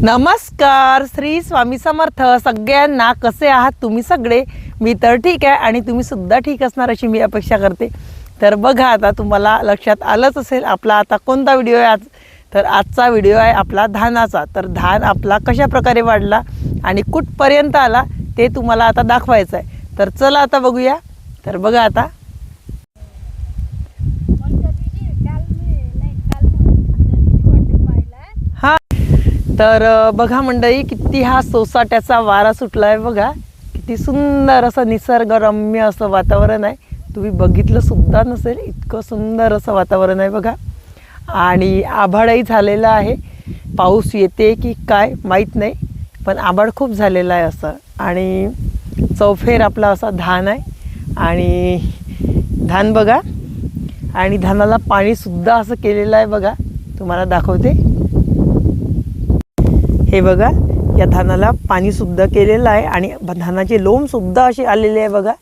नमस्कार श्री स्वामी समर्थ. सगळ्यांना कसे आहात तुम्ही सगळे? मी तर ठीक आहे आणि तुम्ही सुद्धा ठीक असणार अशी मी अपेक्षा करते. तर बघा आता तुम्हाला लक्षात आलंच असेल आपला आता कोणता व्हिडिओ आहे आज? तर आजचा व्हिडिओ आहे आपला धानाचा. तर धान आपला कशा प्रकारे वाढला आणि कुठपर्यंत आला ते तुम्हाला आता दाखवायचं आहे. तर चला आता बघूया. तर बघा आता कोणत्या दिवशी काल मी नाही काल नाही त्या दिवशी वाटत पाहिला हा तर बघा मंडळी किती हा सोसाट्याचा वारा सुटला आहे बघा. किती सुंदर असं निसर्गरम्य असं वातावरण आहे. तुम्ही बघितलं सुद्धा नसेल इतकं सुंदर असं वातावरण आहे बघा. आणि आभाळही झालेलं आहे. पाऊस येते की काय माहीत नाही पण आभाळ खूप झालेलं आहे असं. आणि चौफेर आपला असा धान आहे. आणि धान बघा. आणि धानाला पाणीसुद्धा असं केलेलं आहे बघा. तुम्हाला दाखवते. हे बघा या धानाला पाणीसुद्धा केलेलं आहे आणि धानाचे लोमसुद्धा असे आलेले आहे बघा.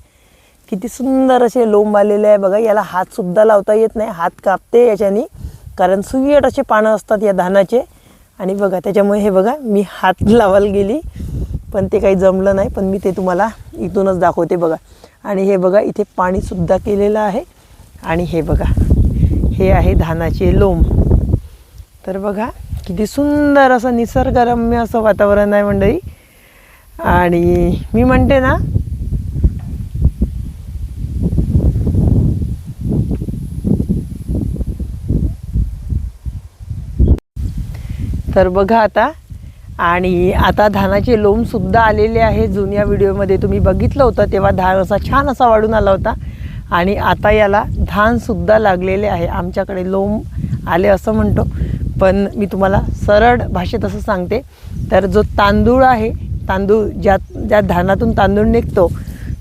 किती सुंदर असे लोंब आलेले आहे बघा. याला हातसुद्धा लावता येत नाही हात कापते याच्यानी. कारण सुयट असे पानं असतात या धानाचे. आणि बघा त्याच्यामुळे हे बघा मी हात लावायला गेली. पण ते काही जमलं नाही पण मी ते तुम्हाला इथूनच दाखवते बघा. आणि हे बघा इथे पाणीसुद्धा केलेलं आहे. आणि हे बघा हे आहे धानाचे लोंब तर बघा किती सुंदर असं निसर्गरम्य असं वातावरण आहे मंडळी. आणि मी म्हणते ना तर बघा आता आणि आता धानाचे लोमसुद्धा आलेले आहे. जुन्या व्हिडिओमध्ये तुम्ही बघितलं होतं तेव्हा धान असा छान असा वाढून आला होता. आणि आता याला धानसुद्धा लागलेले आहे. आमच्याकडे लोम आले असं म्हणतो. पण मी तुम्हाला सरळ भाषेत असं सांगते. तर जो तांदूळ आहे तांदूळ ज्या ज्या धानातून तांदूळ निघतो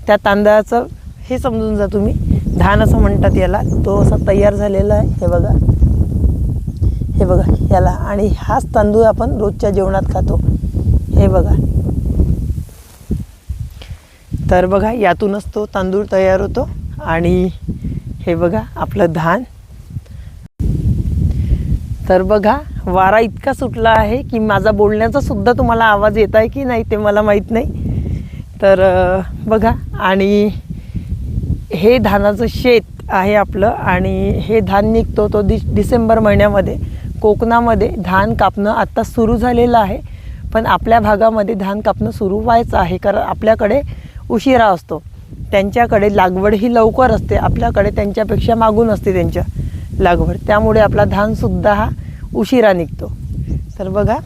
त्या तांदळाचं हे समजून जा तुम्ही. धान असं म्हणतात याला. तो असा तयार झालेला आहे. हे बघा. हे बघा याला. आणि हाच तांदूळ आपण रोजच्या जेवणात खातो. हे बघा. तर बघा यातूनच तो तांदूळ तयार होतो. आणि हे बघा आपलं धान तर बघा वारा इतका सुटला आहे की माझा बोलण्याचा सुद्धा तुम्हाला आवाज येत आहे की नाही ते मला माहीत नाही. तर बघा आणि हे धानाचं शेत आहे आपलं आणि हे धान निघतो तो दि डिसेंबर महिन्यामध्ये. कोकणामध्ये धान कापणं आत्ता सुरू झालेलं आहे पण आपल्या भागामध्ये धान कापणं सुरू व्हायचं आहे कारण आपल्याकडे उशिरा असतो. त्यांच्याकडे लागवड ही लवकर असते आपल्याकडे त्यांच्यापेक्षा मागून असते त्यांच्या लागवड. त्यामुळे आपला धानसुद्धा हा उशिरा निघतो. तर बघा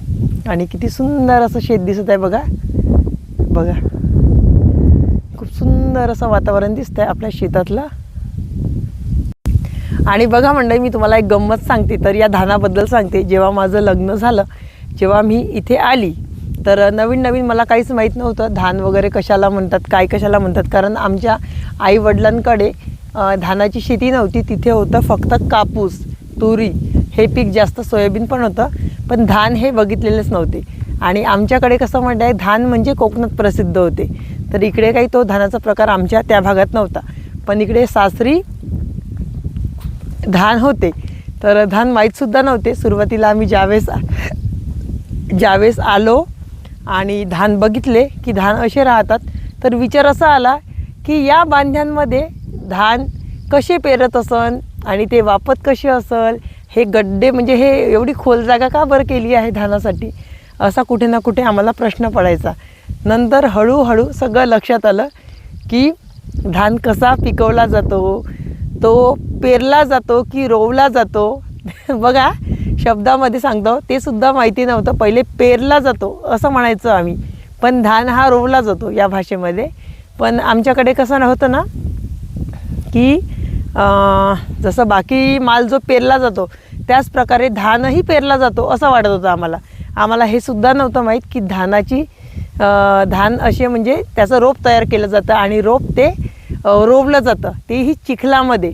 आणि किती सुंदर असं शेत दिसत आहे बघा. बघा. खूप सुंदर असं वातावरण दिसतंय आपल्या शेतातलं. आणि बघा मंडळी मी तुम्हाला एक गंमत सांगते. तर या धानाबद्दल सांगते. जेव्हा माझं लग्न झालं जेव्हा मी इथे आली तर नवीन नवीन मला काहीच माहीत नव्हतं धान वगैरे कशाला म्हणतात काय कशाला म्हणतात. कारण आमच्या आईवडिलांकडे धानाची शेती नव्हती तिथे होतं फक्त कापूस तुरी हे पीक जास्त सोयाबीन पण होतं पण धान हे बघितलेलेच नव्हते. आणि आमच्याकडे कसं म्हणत आहे धान म्हणजे कोकणात प्रसिद्ध होते. तर इकडे काही तो धानाचा प्रकार आमच्या त्या भागात नव्हता. पण इकडे सासरी धान होते. तर धान माहीतसुद्धा नव्हते. सुरुवातीला आम्ही ज्यावेळेस ज्यावेळेस आलो आणि धान बघितले की धान असे राहतात तर विचार असा आला की या बांध्यांमध्ये धान कसे पेरत असन आणि ते वापत कसे असल हे गड्डे म्हणजे हे एवढी खोल जागा का बरं केली आहे धानासाठी? असा कुठे ना कुठे आम्हाला प्रश्न पडायचा. नंतर हळूहळू सगळं लक्षात आलं की धान कसा पिकवला जातो तो पेरला जातो की रोवला जातो? बघा शब्दामध्ये सांगतो ते सुद्धा माहिती नव्हतं पहिले पेरला जातो असं म्हणायचं आम्ही. पण धान हा रोवला जातो या भाषेमध्ये. पण आमच्याकडे कसं नव्हतं ना की जसं बाकी माल जो पेरला जातो त्याच प्रकारे धानही पेरला जातो असं वाटत होतं आम्हाला. आम्हाला हे सुद्धा नव्हतं माहीत की धानाची धान असे म्हणजे त्याचं रोप तयार केलं जातं आणि रोप ते रोवलं जातं. तेही चिखलामध्ये.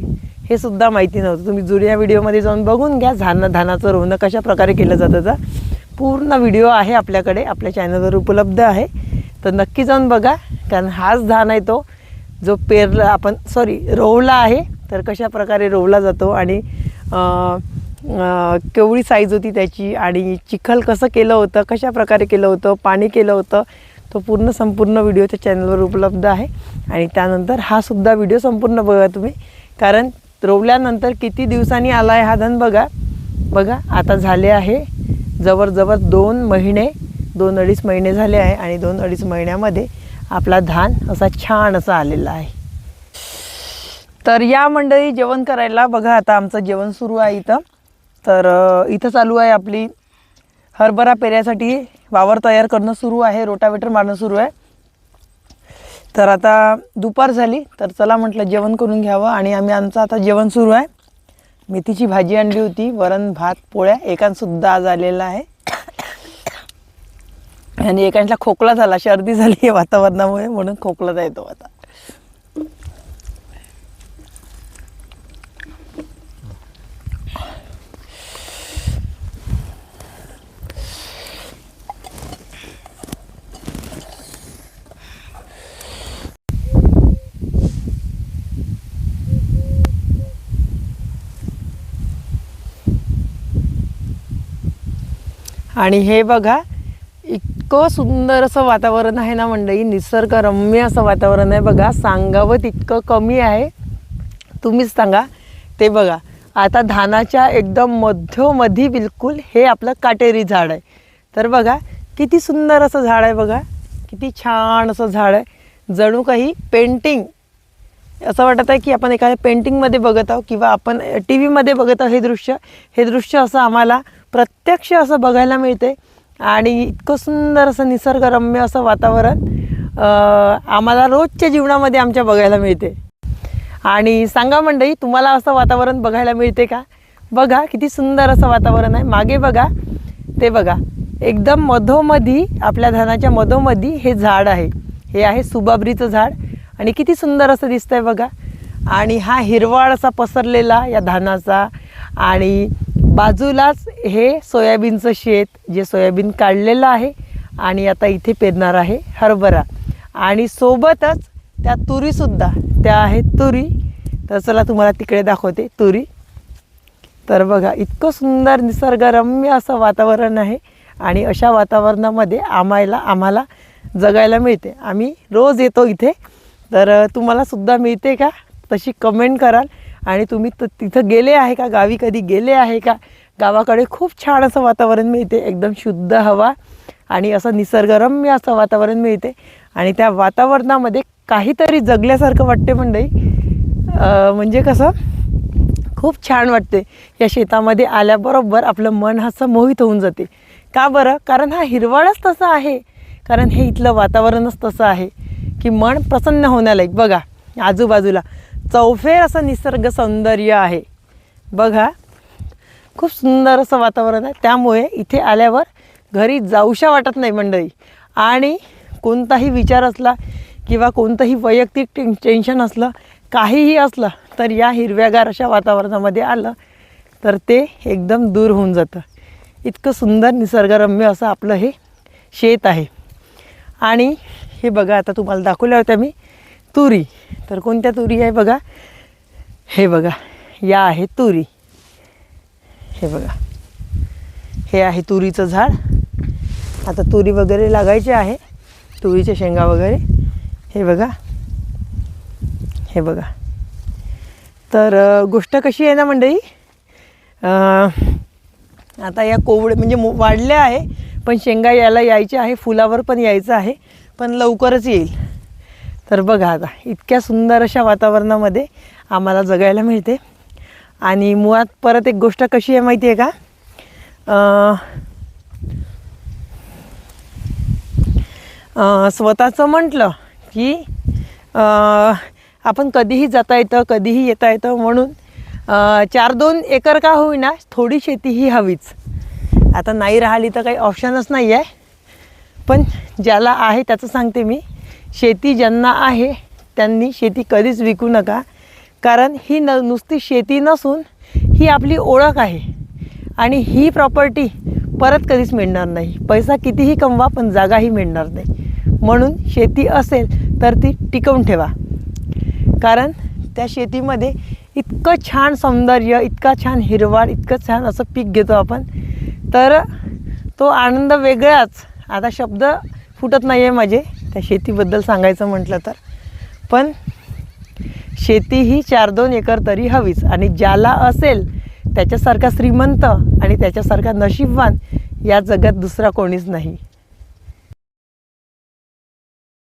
हे सुद्धा माहिती नव्हतं. तुम्ही जुन्या व्हिडिओमध्ये जाऊन बघून घ्या धान धानाचं रोवणं कशा प्रकारे केलं जातं तर. पूर्ण व्हिडिओ आहे आपल्याकडे. आपल्या चॅनलवर उपलब्ध आहे. तर नक्की जाऊन बघा कारण हाच धान आहे तो. जो पेरला आपण सॉरी रोवला आहे तर कशा प्रकारे रोवला जातो आणि केवढी साईज होती त्याची आणि चिखल कसं केलं होतं कशा प्रकारे केलं होतं पाणी केलं होतं तो पूर्ण संपूर्ण व्हिडिओ त्या चॅनलवर उपलब्ध आहे. आणि त्यानंतर हा सुद्धा व्हिडिओ संपूर्ण बघा तुम्ही. कारण रोवल्यानंतर किती दिवसांनी आला आहे हा धन बघा. बघा आता झाले आहे जवळजवळ दोन महिने दोन अडीच महिने झाले आहे आणि दोन अडीच महिन्यामध्ये आपला धान असा छान असा आलेला आहे. तर या मंडळी जेवण करायला बघा आता आमचं जेवण सुरू आहे इथं. तर इथं चालू आहे आपली हरभरा पेऱ्यासाठी वावर तयार करणं सुरू आहे रोटावेटर मारणं सुरू आहे. तर आता दुपार झाली तर चला म्हटलं जेवण करून घ्यावं आणि आम्ही आमचं आता जेवण सुरू आहे. मेथीची भाजी आणली होती वरण भात पोळ्या एकांसुद्धा आज आलेला आहे. आणि एकांचा खोकला झाला सर्दी झाली आहे वातावरणामुळे म्हणून खोकला येतो आता. आणि हे बघा इतकं सुंदर असं वातावरण आहे ना मंडळी निसर्गरम्य असं वातावरण आहे बघा. सांगावं तितकं कमी आहे. तुम्हीच सांगा. ते बघा. आता धानाच्या एकदम मध्योमधी बिलकुल हे आपलं काटेरी झाड आहे. तर बघा किती सुंदर असं झाड आहे बघा. किती छान असं झाड आहे. जणू काही पेंटिंग असं वाटत आहे की आपण एखाद्या पेंटिंगमध्ये बघत आहोत किंवा आपण टी व्हीमध्ये बघत आहोत हे दृश्य. हे दृश्य असं आम्हाला प्रत्यक्ष असं बघायला मिळते. आणि इतकं सुंदर असं निसर्गरम्य असं वातावरण आम्हाला रोजच्या जीवनामध्ये आमच्या बघायला मिळते. आणि सांगा मंडळी तुम्हाला असं वातावरण बघायला मिळते का? बघा किती सुंदर असं वातावरण आहे. मागे बघा ते बघा. एकदम मधोमधी आपल्या धनाच्या मधोमधी हे झाड आहे. हे आहे सुबाबरीचं झाड आणि किती सुंदर असं दिसतंय बघा. आणि हा हिरवाळ असा पसरलेला या धानाचा आणि बाजूलाच हे सोयाबीनचं शेत जे सोयाबीन काढलेलं आहे आणि आता इथे पेरणार आहे हरभरा. आणि सोबतच त्या तुरीसुद्धा त्या आहेत तुरी. तर चला तुम्हाला तिकडे दाखवते तुरी. तर बघा इतकं सुंदर निसर्गरम्य असं वातावरण आहे आणि अशा वातावरणामध्ये आम्हाला आम्हाला जगायला मिळते. आम्ही रोज येतो इथे. तर तुम्हाला सुद्धा मिळते का? तशी कमेंट कराल. आणि तुम्ही त तिथं गेले आहे का? गावी कधी गेले आहे का? गावाकडे खूप छान असं वातावरण मिळते. एकदम शुद्ध हवा आणि असं निसर्गरम्य असं वातावरण मिळते. आणि त्या वातावरणामध्ये काहीतरी जगल्यासारखं वाटते मंडई म्हणजे कसं? खूप छान वाटते. या शेतामध्ये आल्याबरोबर आपलं मन असं मोहित होऊन जाते. का बरं? कारण हा हिरवाळच तसा आहे. कारण हे इथलं वातावरणच तसं आहे. की मन प्रसन्न होण्यालायक. बघा आजूबाजूला चौफेर असं निसर्ग सौंदर्य आहे. बघा खूप सुंदर असं वातावरण आहे. त्यामुळे इथे आल्यावर घरी जाऊशा वाटत नाही मंडळी. आणि कोणताही विचार असला किंवा कोणतंही वैयक्तिक टें टेन्शन असलं काहीही असलं तर या हिरव्यागार अशा वातावरणामध्ये आलं तर ते एकदम दूर होऊन जातं. इतकं सुंदर निसर्गरम्य असं आपलं हे शेत आहे. आणि हे बघा आता तुम्हाला दाखवल्या होत्या मी. तुरी. तर कोणत्या तुरी आहे बघा? हे बघा या आहे तुरी. हे बघा हे आहे तुरीचं झाड. आता तुरी वगैरे लागायचे आहे. तुरीच्या शेंगा वगैरे. हे बघा हे बघा. तर गोष्ट कशी आहे ना मंडळी? आता या कोवळ म्हणजे वाढल्या आहे पण शेंगा यायला यायच्या आहे फुलावर पण यायचं आहे पण लवकरच येईल. तर बघा आता इतक्या सुंदर अशा वातावरणामध्ये आम्हाला जगायला मिळते. आणि मुळात परत एक गोष्ट कशी आहे माहिती आहे का? स्वतःचं म्हटलं की आपण कधीही जाता येतं कधीही येता येतं म्हणून चार दोन एकर का होईना थोडी शेती ही हवीच. आता नाही राहिली तर काही ऑप्शनच नाही आहे पण ज्याला आहे त्याचं सांगते मी. शेती ज्यांना आहे त्यांनी शेती कधीच विकू नका. कारण ही न नुसती शेती नसून ही आपली ओळख आहे. आणि ही प्रॉपर्टी परत कधीच मिळणार नाही. पैसा कितीही कमवा पण जागाही मिळणार नाही. म्हणून शेती असेल तर ती टिकवून ठेवा. कारण त्या शेतीमध्ये इतकं छान सौंदर्य इतका छान हिरवाळ इतकं छान असं पीक घेतो आपण तर तो आनंद वेगळाच. आता शब्द फुटत नाही आहे माझे. त्या शेतीबद्दल सांगायचं म्हटलं तर. पण शेती ही चार दोन एकर तरी हवीच. आणि ज्याला असेल त्याच्यासारखा श्रीमंत आणि त्याच्यासारखा नशीबवान या जगात दुसरा कोणीच नाही.